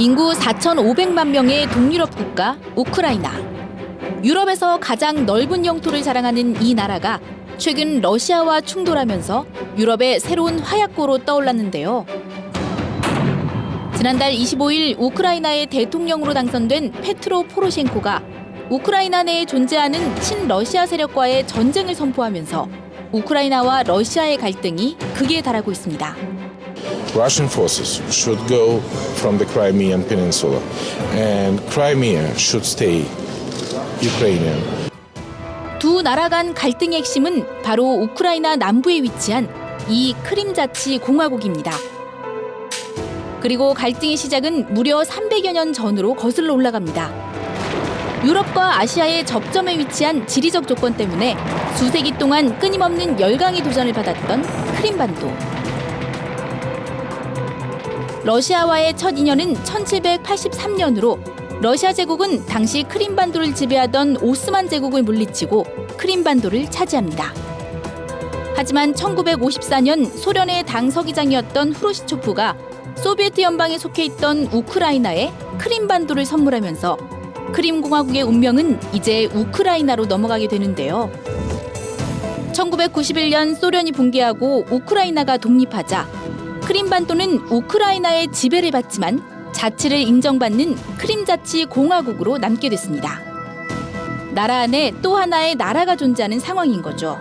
인구 4,500만 명의 동유럽 국가 우크라이나. 유럽에서 가장 넓은 영토를 자랑하는 이 나라가 최근 러시아와 충돌하면서 유럽의 새로운 화약고로 떠올랐는데요. 지난달 25일 우크라이나의 대통령으로 당선된 페트로 포로셴코가 우크라이나 내에 존재하는 친러시아 세력과의 전쟁을 선포하면서 우크라이나와 러시아의 갈등이 극에 달하고 있습니다. Russian forces should go from the Crimean Peninsula, and Crimea should stay Ukrainian. 두 나라 간 갈등의 핵심은 바로 우크라이나 남부에 위치한 이 크림자치 공화국입니다. 그리고 갈등의 시작은 무려 300여 년 전으로 거슬러 올라갑니다. 유럽과 아시아의 접점에 위치한 지리적 조건 때문에 수세기 동안 끊임없는 열강의 도전을 받았던 크림반도. 러시아와의 첫 인연은 1783년으로 러시아 제국은 당시 크림반도를 지배하던 오스만 제국을 물리치고 크림반도를 차지합니다. 하지만 1954년 소련의 당 서기장이었던 후르시초프가 소비에트 연방에 속해 있던 우크라이나에 크림반도를 선물하면서 크림공화국의 운명은 이제 우크라이나로 넘어가게 되는데요. 1991년 소련이 붕괴하고 우크라이나가 독립하자 크림반도는 우크라이나의 지배를 받지만 자치를 인정받는 크림자치 공화국으로 남게 됐습니다. 나라 안에 또 하나의 나라가 존재하는 상황인 거죠.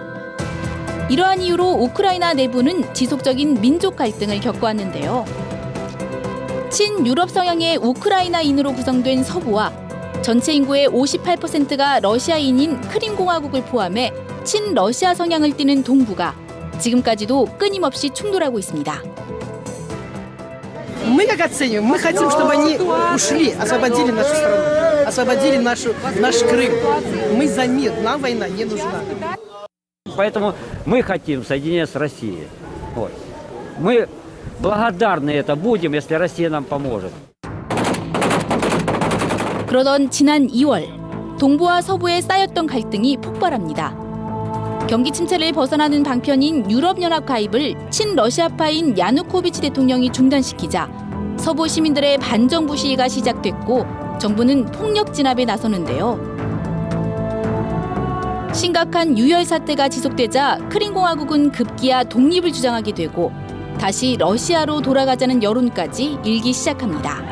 이러한 이유로 우크라이나 내부는 지속적인 민족 갈등을 겪어왔는데요. 친유럽 성향의 우크라이나인으로 구성된 서부와 전체 인구의 58%가 러시아인인 크림공화국을 포함해 친러시아 성향을 띠는 동부가 지금까지도 끊임없이 충돌하고 있습니다. Мы как оцениваем? Мы хотим, чтобы они ушли, освободили нашу страну, освободили нашу, наш Крым. Мы за мир, нам война не нужна. Поэтому мы хотим соединения с Россией. Вот. Мы благодарны это будем, если Россия нам поможет. 그러던 지난 2월 동부와 서부에 쌓였던 갈등이 폭발합니다. 경기 침체를 벗어나는 방편인 유럽연합 가입을 친러시아파인 야누코비치 대통령이 중단시키자 서부 시민들의 반정부 시위가 시작됐고 정부는 폭력 진압에 나서는데요. 심각한 유혈 사태가 지속되자 크림공화국은 급기야 독립을 주장하게 되고 다시 러시아로 돌아가자는 여론까지 일기 시작합니다.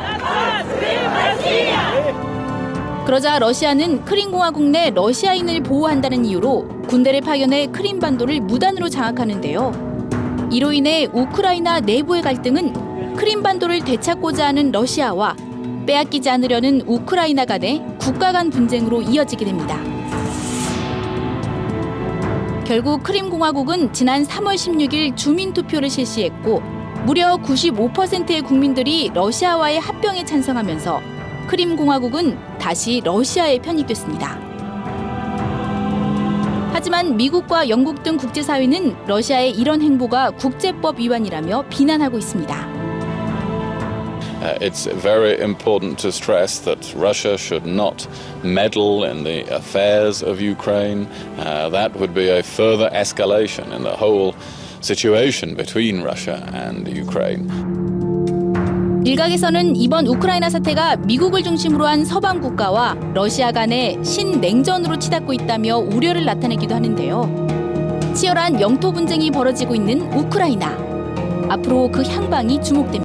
그러자 러시아는 크림공화국 내 러시아인을 보호한다는 이유로 군대를 파견해 크림반도를 무단으로 장악하는데요. 이로 인해 우크라이나 내부의 갈등은 크림반도를 되찾고자 하는 러시아와 빼앗기지 않으려는 우크라이나 간의 국가 간 분쟁으로 이어지게 됩니다. 결국 크림공화국은 지난 3월 16일 주민투표를 실시했고 무려 95%의 국민들이 러시아와의 합병에 찬성하면서 크림공화국은 다시 러시아에 편입됐습니다. 하지만 미국과 영국 등 국제사회는 러시아의 이런 행보가 국제법 위반이라며 비난하고 있습니다. Uh, it's very important to stress that Russia should not meddle in the affairs of Ukraine. Uh, that would be a further escalation in the whole situation between Russia and Ukraine. 일각에서는 이번 우크라이나 사태가 미국을 중심으로 한 서방 국가와 러시아 간의 신냉전으로 치닫고 있다며 우려를 나타내기도 하는데요. 치열한 영토 분쟁이 벌어지고 있는 우크라이나. 앞으로 그 향방이 주목됩니다.